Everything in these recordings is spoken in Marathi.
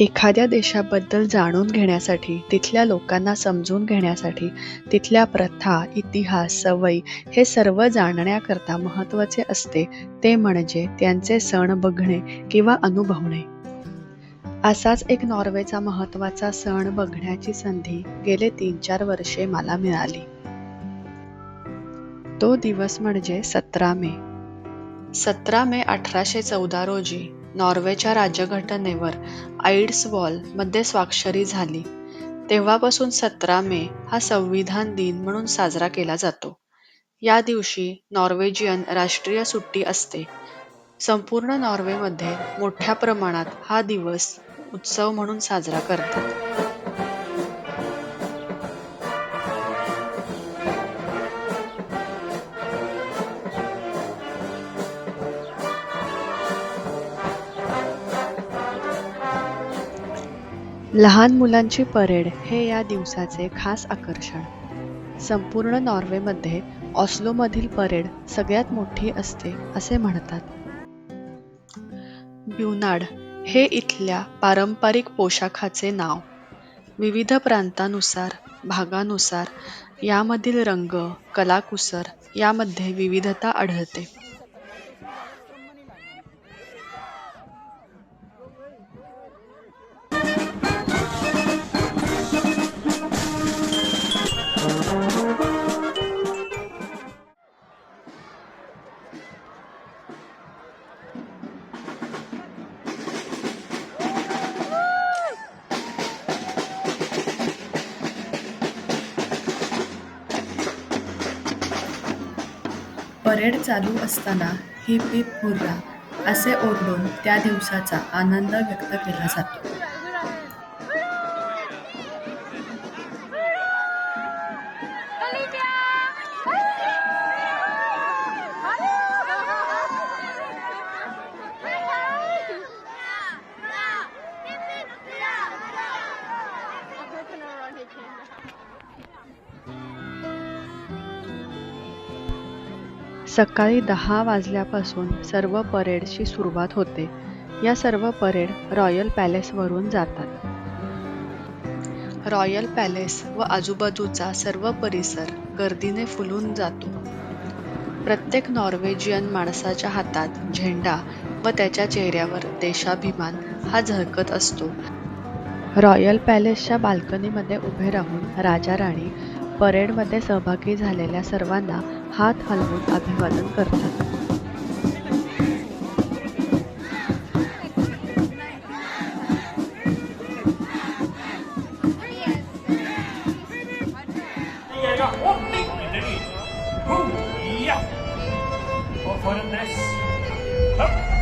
एखाद्या देशाबद्दल जाणून घेण्यासाठी, तिथल्या लोकांना समजून घेण्यासाठी, तिथल्या प्रथा, इतिहास, सवयी हे सर्व जाणण्याकरता महत्त्वाचे असते ते म्हणजे त्यांचे सण बघणे किंवा अनुभवणे. असाच एक नॉर्वेचा महत्त्वाचा सण बघण्याची संधी गेले तीन-चार वर्षे मला मिळाली. तो दिवस म्हणजे सतरा मे. सतरा मे अठराशे चौदा रोजी नॉर्वेच्या राज्यघटनेवर आईड्सवॉलमध्ये स्वाक्षरी झाली. तेव्हापासून सतरा मे हा संविधान दिन म्हणून साजरा केला जातो. या दिवशी नॉर्वेजियन राष्ट्रीय सुट्टी असते. संपूर्ण नॉर्वेमध्ये मोठ्या प्रमाणात हा दिवस उत्सव म्हणून साजरा करतात. लहान मुलांची परेड हे या दिवसाचे खास आकर्षण. संपूर्ण नॉर्वेमध्ये ऑस्लोमधील परेड सगळ्यात मोठी असते असे म्हणतात. ब्युनाड हे इथल्या पारंपरिक पोशाखाचे नाव. विविध प्रांतानुसार, भागानुसार यामधील रंग, कलाकुसर यामध्ये विविधता आढळते. परेड चालू असताना हिप हिप हुर्रा असे ओरडून त्या दिवसाचा आनंद व्यक्त केला जातो. सकाळी दहा वाजल्यापासून सर्व परेडची सुरुवात होते. या सर्व परेड रॉयल पॅलेसवरून जातात. रॉयल पॅलेस व आजूबाजूचा सर्व परिसर गर्दीने फुलून जातो. प्रत्येक नॉर्वेजियन माणसाच्या हातात झेंडा व त्याच्या चेहऱ्यावर देशाभिमान हा झळकत असतो. रॉयल पॅलेसच्या बाल्कनीमध्ये उभे राहून राजा-राणी परेडमध्ये सहभागी झालेल्या सर्वांना हात हलवून अभिवादन करतात. Jæger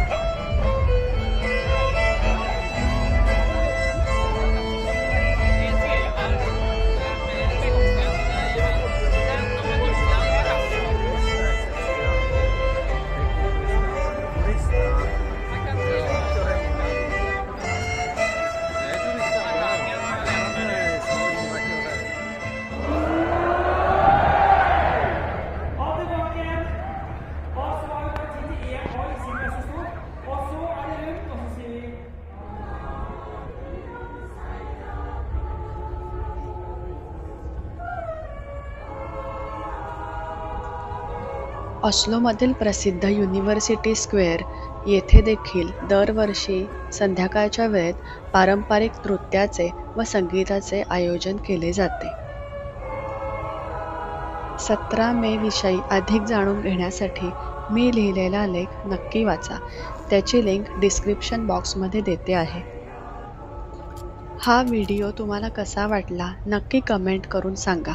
ऑस्लोमधील प्रसिद्ध युनिव्हर्सिटी स्क्वेअर येथे देखील दरवर्षी संध्याकाळच्या वेळेत पारंपरिक नृत्याचे व संगीताचे आयोजन केले जाते. सतरा मे विषयी अधिक जाणून घेण्यासाठी मी लिहिलेला लेख नक्की वाचा. त्याची लिंक डिस्क्रिप्शन बॉक्समध्ये देते आहे. हा व्हिडिओ तुम्हाला कसा वाटला नक्की कमेंट करून सांगा.